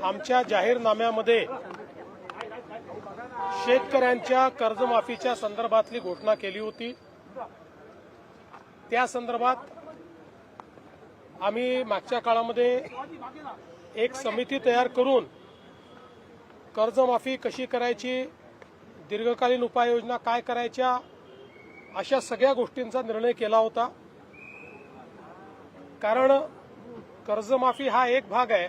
आमच्या जाहीरनाम्यामध्ये शेतकऱ्यांच्या कर्जमाफीच्या संदर्भातली घोषणा केली होती. त्या संदर्भात आम्ही मागच्या काळामध्ये एक समिती तयार करून कर्जमाफी कशी करायची दीर्घकालीन उपाययोजना काय करायच्या अशा सगळ्या गोष्टींचा निर्णय केला होता. कारण कर्जमाफी हा एक भाग आहे.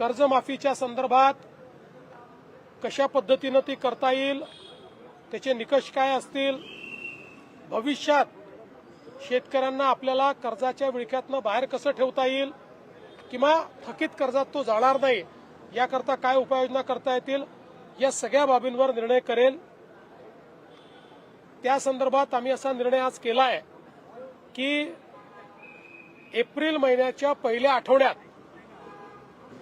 कर्जमाफीच्या संदर्भात कशा पद्धतीनं ती करता येईल त्याचे निकष काय असतील भविष्यात शेतकऱ्यांना आपल्याला कर्जाच्या विळख्यातनं बाहेर कसं ठेवता येईल किंवा थकीत कर्जात तो जाणार नाही याकरता काय उपाययोजना करता येतील या सगळ्या बाबींवर निर्णय करेल. त्या संदर्भात आम्ही असा निर्णय आज केला आहे की एप्रिल महिन्याच्या पहिल्या आठवड्यात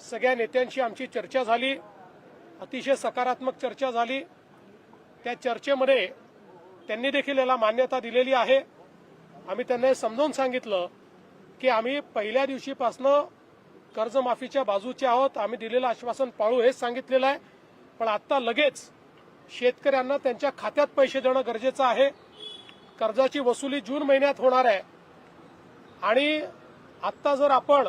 सगळ्या नेत्यांशी आमची चर्चा झाली अतिशय सकारात्मक चर्चा झाली. त्या चर्चेमध्ये त्यांनी देखील याला मान्यता दिलेली आहे. आम्ही त्यांना हे समजावून सांगितलं की आम्ही पहिल्या दिवशीपासनं कर्जमाफीच्या बाजूचे आहोत आम्ही दिलेलं आश्वासन पाळू हेच सांगितलेलं आहे. पण आता लगेच शेतकऱ्यांना त्यांच्या खात्यात पैसे देणं गरजेचं आहे. कर्जाची वसुली जून महिन्यात होणार आहे. आणि आत्ता जर आपण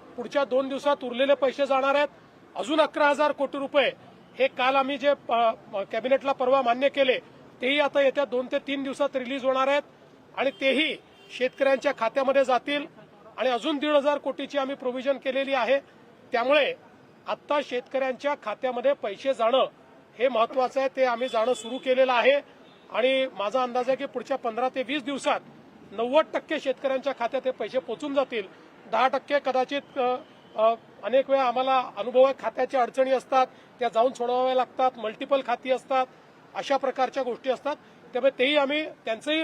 पुढच्या दोन दिवसात उरलेले पैसे जाणार आहेत. अजून अकरा हजार कोटी रुपये. हे काल आम्ही जे कॅबिनेटला परवा मान्य केले तेही आता येत्या दोन ते तीन दिवसात रिलीज होणार आहेत आणि तेही शेतकऱ्यांच्या खात्यामध्ये जातील. आणि अजून दीड हजार कोटीची आम्ही प्रोव्हिजन केलेली आहे. त्यामुळे आत्ता शेतकऱ्यांच्या खात्यामध्ये पैसे जाणं हे महत्वाचं आहे. ते आम्ही जाणं सुरू केलेलं आहे. आणि माझा अंदाज आहे की पुढच्या पंधरा ते वीस दिवसात नव्वद टक्के शेतकऱ्यांच्या खात्यात हे पैसे पोचून जातील. दहा टक्के कदाचित अनेक वेळा आम्हाला अनुभव खात्याच्या अडचणी असतात त्या जाऊन सोडवाव्या लागतात मल्टिपल खाती असतात अशा प्रकारच्या गोष्टी असतात. त्यामुळे तेही आम्ही त्यांचंही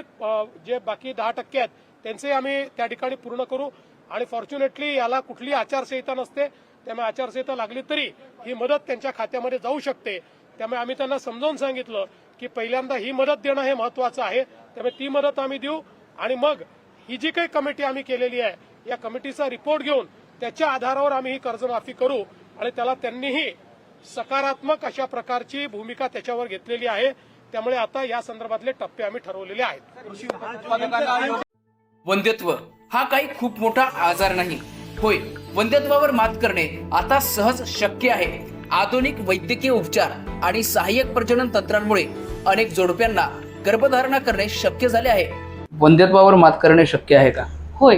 जे बाकी दहा टक्के आहेत त्यांचंही आम्ही त्या ठिकाणी पूर्ण करू. आणि फॉर्च्युनेटली याला कुठली आचारसंहिता नसते. त्यामुळे आचारसंहिता लागली तरी ही मदत त्यांच्या खात्यामध्ये जाऊ शकते. त्यामुळे आम्ही त्यांना समजावून सांगितलं की पहिल्यांदा ही मदत देणं हे महत्वाचं आहे. त्यामुळे ती मदत आम्ही देऊ. आणि मग ही जी काही कमिटी आम्ही केलेली आहे या कमिटीचा रिपोर्ट घेऊन त्याच्या आधारावर आम्ही ही कर्जमाफी करू आणि त्याला त्यांनीही सकारात्मक अशा प्रकारची भूमिका त्याच्यावर घेतलेली आहे. त्यामुळे आता या संदर्भातले टप्पे आम्ही ठरवलेले आहेत. वंध्यत्व हा काही खूप मोठा आजार नाही. होय वंध्यत्वावर मात करणे आता सहज शक्य आहे. आधुनिक वैद्यकीय उपचार आणि सहाय्यक प्रजनन तंत्रांमुळे अनेक जोडप्यांना गर्भधारणा करणे शक्य झाले आहे. वंध्यत्वावर मात करणे शक्य आहे का? होय